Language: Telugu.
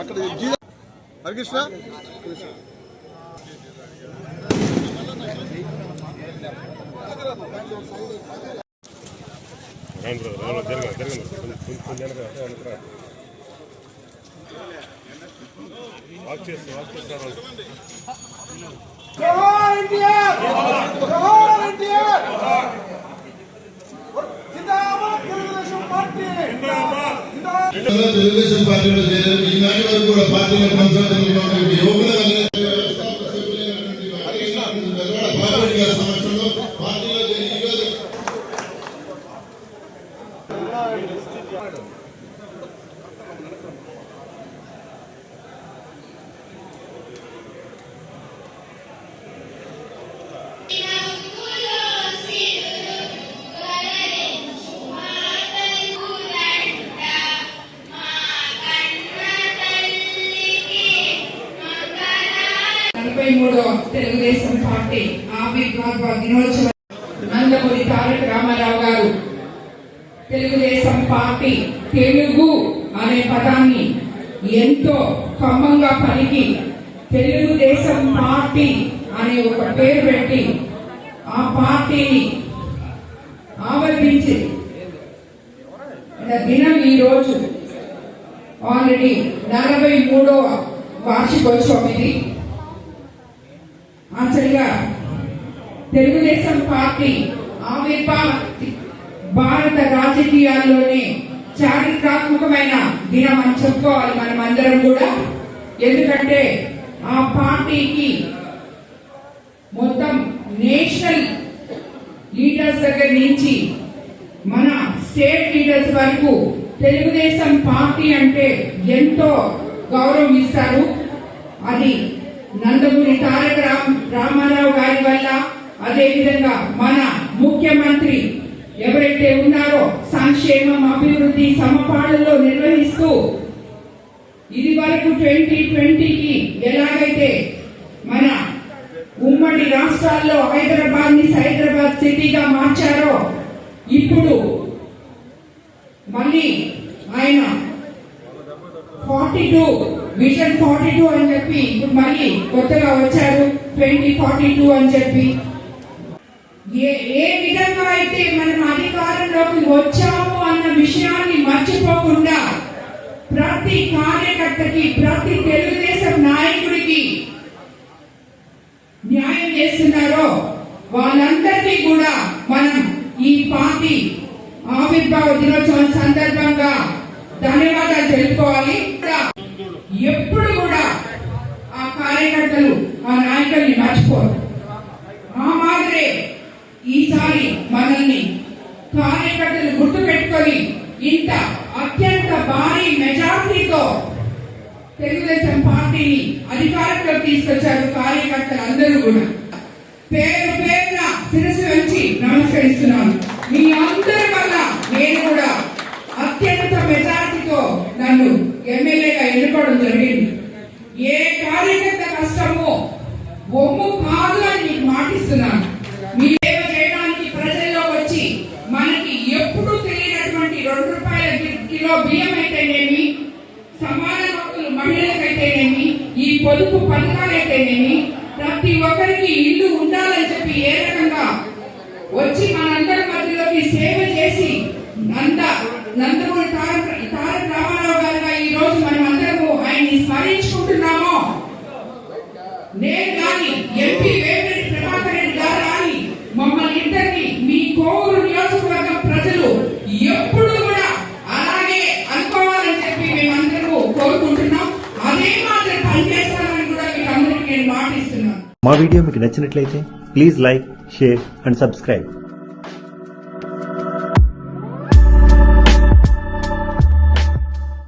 అక్కడ జీ- హరికృష్ణ రాను బ్రదర్ రాను జరగదు జరగదు కొంచెం కొంచెం వెనక వెనక తెలుగుదేశం పార్టీలో చేరారు ఈనాటి వరకు కూడా పార్టీలో కొనసాగుతున్నటువంటి యువకుల గారి సమక్షంలో మూడో తెలుగుదేశం పార్టీ ఆవిర్భావ దినోత్సవం నందమూరి తారక రామారావు గారు. తెలుగుదేశం పార్టీ తెలుగు అనే పదాన్ని ఎంతో కమ్మంగా పలికి తెలుగుదేశం పార్టీ అనే ఒక పేరు పెట్టి ఆ పార్టీని ఆవర్తించి దినం ఈ రోజు ఆల్రెడీ నలభై మూడవ వార్షికోత్సవం ఇది. యాక్చువల్గా తెలుగుదేశం పార్టీ ఆవిర్భావ భారత రాజకీయాల్లోనే చారిత్రాత్మకమైన దినం అని చెప్పుకోవాలి మనం అందరం కూడా. ఎందుకంటే ఆ పార్టీకి మొత్తం నేషనల్ లీడర్స్ దగ్గర నుంచి మన స్టేట్ లీడర్స్ వరకు తెలుగుదేశం పార్టీ అంటే ఎంతో గౌరవం ఇస్తారు. అది నందమూరి తారక రామారావు గారి వల్ల అదేవిధంగా మన ముఖ్యమంత్రి ఎవరైతే ఉన్నారో సంక్షేమం అభివృద్ధి సమపాడులో నిర్వహిస్తూ ఇది వరకు ట్వంటీ ట్వంటీకి ఎలాగైతే మన ఉమ్మడి రాష్ట్రాల్లో హైదరాబాద్ని హైదరాబాద్ సిటీగా మార్చారో ఇప్పుడు మళ్ళీ ఆయన forty two vision forty two అని చెప్పి ఇప్పుడు మళ్ళీ కొత్తగా వచ్చారు ట్వంటీ ఫార్టీ టూ అని చెప్పి. ఏ ఏ విధంగా అయితే మనం అధికారంలోకి వచ్చాము అన్న విషయాన్ని మర్చిపోకుండా ప్రతి కార్యకర్తకి ప్రతి తెలుగుదేశం నాయకుడికి న్యాయం చేస్తున్నారో వాళ్ళందరికీ కూడా మనం ఈ పార్టీ ఆవిర్భావ దినోత్సవం సందర్భంగా ధన్యవాదాలు తెలుపుకోవాలి. ఎప్పుడు కూడా ఆ కార్యకర్తలు ఆ నాయకుల్ని మర్చిపోరు. ఆ మాదిరే ఈసారి మనల్ని కార్యకర్తలు గుర్తు పెట్టుకొని ఇంత అత్యంత భారీ మెజార్టీతో తెలుగుదేశం పార్టీని అధికారంలోకి తీసుకొచ్చారు కార్యకర్తలు అందరూ కూడా. పేరు పేరున శిరస్సు వచ్చి నమస్కరిస్తున్నాను. మీ అందరి వల్ల నేను కూడా అత్యంత మెజార్టీతో నన్ను ఎమ్మెల్యే ఎన్నుకోవడం జరిగింది. ఏ కార్యకర్త కష్టమో ఒమ్ము కాదు అని మీకు మాటిస్తున్నాను. మీ సేవ చేయడానికి ప్రజల్లో వచ్చి మనకి ఎప్పుడు తెలియనటువంటి రెండు రూపాయల కిలో బియ్యం అయితేనేమి సమాన హక్కులు మహిళలకైతేనేమి ఈ పొదుపు పథకాలైతేనేమి ప్రతి ఒక్కరికి ఇల్లు ఉండాలని చెప్పి ఏ రకంగా వచ్చి మనందరి మధ్యలోకి సేవ చేసి నంద నందమూరి తారక ఎప్పుడు కూడా అలాగే అనుకోవాలని చెప్పి మేమందరూ కోరుకుంటున్నాం. అదే మాత్రం పనిచేస్తానని కూడా మీకు అందరికీ నేను మాటిస్తున్నాను మా వీడియో మీకు నచ్చినట్లయితే please like share and subscribe.